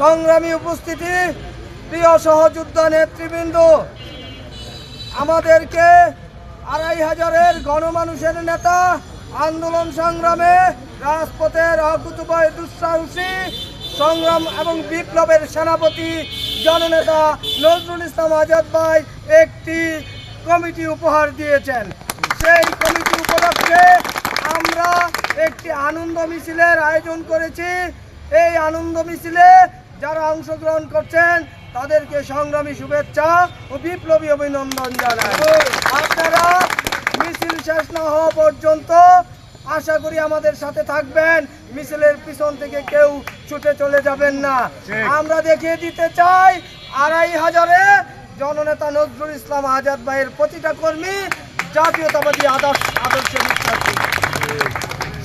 সংগ্রামী উপস্থিতি, প্রিয় সহযোদ্ধা নেতৃবৃন্দ, আমাদেরকে আড়াই হাজারের গণমানুষের নেতা আন্দোলন সংগ্রামে রাজপথের অকুতুবয় দুঃসাহসী সংগ্রাম এবং বিপ্লবের সেনাপতি জননেতা নজরুল ইসলাম আজাদ ভাই একটি কমিটি উপহার দিয়েছেন। সেই কমিটি উপলক্ষে আমরা একটি আনন্দ মিছিলের আয়োজন করেছি। এই আনন্দ মিছিলে যারা অংশগ্রহণ করছেন তাদেরকে সংগ্রামী শুভেচ্ছা ও বিপ্লবী অভিনন্দন জানাই। আপনারা মিছিল শেষ না হওয়া পর্যন্ত আশা করি আমাদের সাথে থাকবেন। মিছিলের পিছন থেকে কেউ ছুটে চলে যাবেন না। আমরা দেখিয়ে দিতে চাই আড়াই হাজারে জননেতা নজরুল ইসলাম আজাদ ভাইয়ের প্রতিটা কর্মী জাতীয়তাবাদী আদর্শ আদর্শে বিশ্বাসী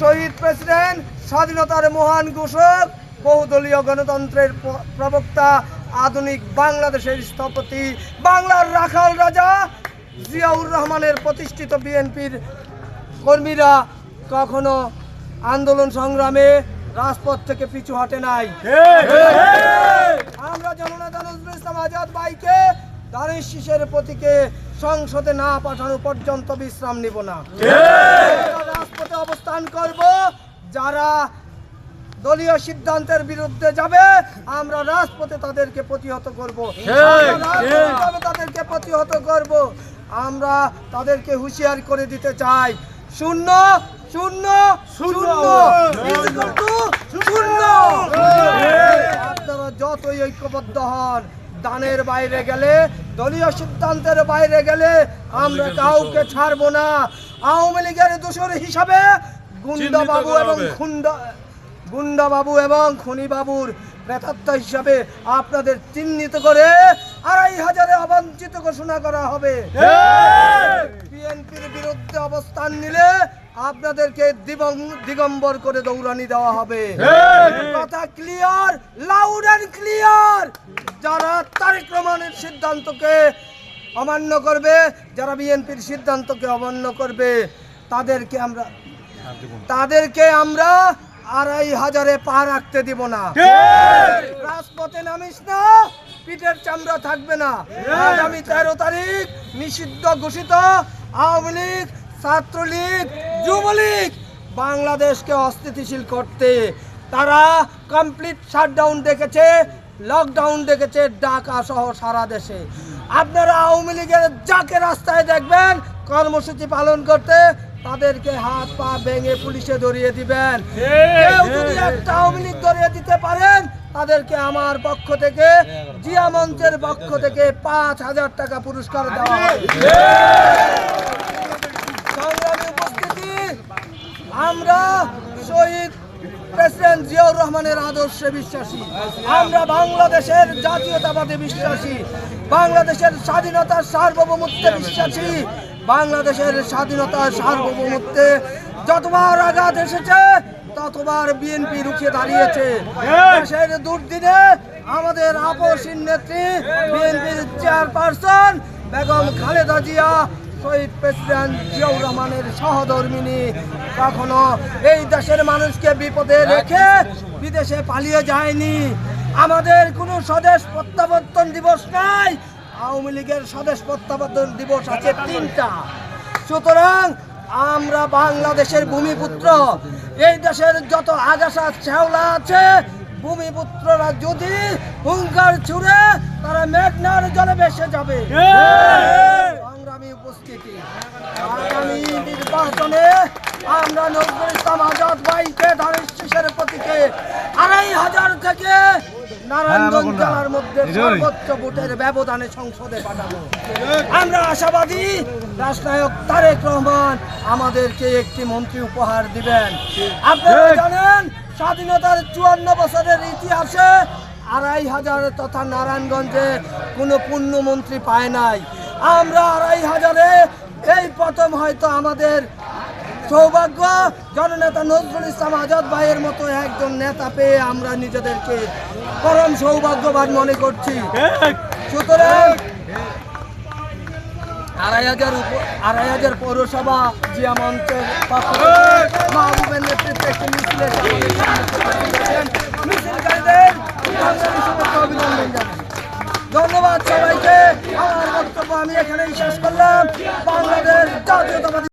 শহীদ প্রেসিডেন্ট স্বাধীনতার মহান ঘোষক বহুদলীয় গণতন্ত্রের প্রবক্তা আধুনিক বাংলাদেশের স্থপতি বাংলার রাখাল রাজা জিয়াউর রহমানের প্রতিষ্ঠিত বিএনপির কর্মীরা কখনো আন্দোলন সংগ্রামে রাজপথ থেকে পিছু হটে নাই। আমরা জননেতা নজরুল ইসলাম আজাদ ভাইকে দানের শীষের প্রতীকে সংসদে না পাঠানো পর্যন্ত বিশ্রাম নিব না। রাজপথে অবস্থান করব। যারা দলীয় সিদ্ধান্তের বিরুদ্ধে যাবে। আমরা রাজপথে তাদেরকে প্রতিহত করব। তাদেরকে প্রতিহত করব। আমরা তাদেরকে হুঁশিয়ার করে দিতে চাই। শূন্য শূন্য শূন্য। শূন্য। আপনারা যতই ঐক্যবদ্ধ হন দানের বাইরে গেলে দলীয় সিদ্ধান্তের বাইরে গেলে আমরা কাউকে ছাড়বো না। আওয়ামী লীগের দোষর হিসাবে গুন্ডা বাবু এবং খুন্ডা গুন্ডা বাবু এবং খনি বাবুর প্রেতাত্মা হিসাবে আপনাদের চিহ্নিত করে আড়াই হাজারে অবাঞ্ছিত ঘোষণা করা হবে। বিএনপির বিরুদ্ধে অবস্থান নিলে আপনাদেরকে দিগম্বর করে দৌড়ানি দেওয়া হবে। কথা ক্লিয়ার লাউড অ্যান্ড ক্লিয়ার যারা তারেক রহমানের সিদ্ধান্তকে অমান্য করবে, যারা বিএনপির সিদ্ধান্তকে অমান্য করবে, তাদেরকে আমরা তাদেরকে আমরা আড়াই হাজারে পা রাখতে দিব না। রাজপথে নামিস না পিঠের চামড়া থাকবে না। আগামী তেরো তারিখ নিষিদ্ধ ঘোষিত আওয়ামী লীগ ছাত্রলীগ যুবলীগ বাংলাদেশকে অস্থিতিশীল করতে। তারা কমপ্লিট শাটডাউন দেখেছে লকডাউন দেখেছে ঢাকা সহ সারা দেশে। আপনারা আওয়ামী লীগের যাকে রাস্তায় দেখবেন কর্মসূচি পালন করতে তাদেরকে হাত পা ভেঙে পুলিশে ধরিয়ে দিবেন। কেউ যদি একটা আওয়ামী লীগ ধরিয়ে দিতে পারেন তাদেরকে আমার পক্ষ থেকে জিয়া মঞ্চের পক্ষ থেকে পাঁচ হাজার টাকা পুরস্কার দেওয়া হবে। সংগ্রামী উপস্থিতি আমরা শহীদ প্রেসিডেন্ট জিয়াউর রহমানের আদর্শে বিশ্বাসী। আমরা বাংলাদেশের জাতীয়তাবাদে বিশ্বাসী। বাংলাদেশের স্বাধীনতার সার্বভৌমত্বে বিশ্বাসী। বাংলাদেশের স্বাধীনতার সার্বভৌমত্বে যতবার আঘাত এসেছে, ততবার বিএনপি রুখে দাঁড়িয়েছে। দেশের দুর্দিনে আমাদের আপসীন নেত্রী, বিএনপির চেয়ারপারসন বেগম খালেদা জিয়া, শহীদ প্রেসিডেন্ট জিয়াউর রহমানের সহধর্মিনী কখনো এই দেশের মানুষকে বিপদে রেখে বিদেশে পালিয়ে যায়নি। আমাদের কোনো স্বদেশ প্রত্যাবর্তন দিবস নাই আওয়ামী লীগের স্বদেশ প্রত্যাবর্তন দিবস আছে তিনটা। সুতরাং আমরা বাংলাদেশের ভূমিপুত্র, এই দেশের যত আগাছা শ্যাওলা আছে, ভূমিপুত্ররা যদি হুঙ্কার ছুড়ে তারা মেঘনার জলে ভেসে যাবে। সংগ্রামী উপস্থিতি, আগামী নির্বাচনে আমরা নজরুল ইসলাম আজাদ ভাইকে ধানের শীষের প্রতীকে আড়াই হাজার থেকে নারায়ণগঞ্জ জেলার মধ্যে সর্বোচ্চ ভোটের ব্যবধানে সংসদে পাঠাবো। আমরা আশাবাদী রাষ্ট্রনায়ক তারেক রহমান আমাদেরকে একটি মন্ত্রী উপহার দিবেন। আপনারা জানেন স্বাধীনতার চুয়ান্ন বছরের ইতিহাসে আড়াই হাজার তথা নারায়ণগঞ্জে কোনো পূর্ণ মন্ত্রী পায় নাই। আমরা আড়াই হাজারে এই প্রথম হয়তো আমাদের সৌভাগ্য, জননেতা নজরুল ইসলাম আজাদ ভাইয়ের মতো একজন নেতা পেয়ে আমরা নিজেদেরকে পরম সৌভাগ্যবান মনে করছি। সুতরাং আড়াই হাজার পৌরসভা জিয়া মঞ্চের মাহবুবের নেতৃত্বে একটি মিছিলের অভিনন্দন ধন্যবাদ সবাইকে। আমার বক্তব্য আমি এখানেই শেষ করলাম। বাংলাদেশ জাতীয়তাবাদী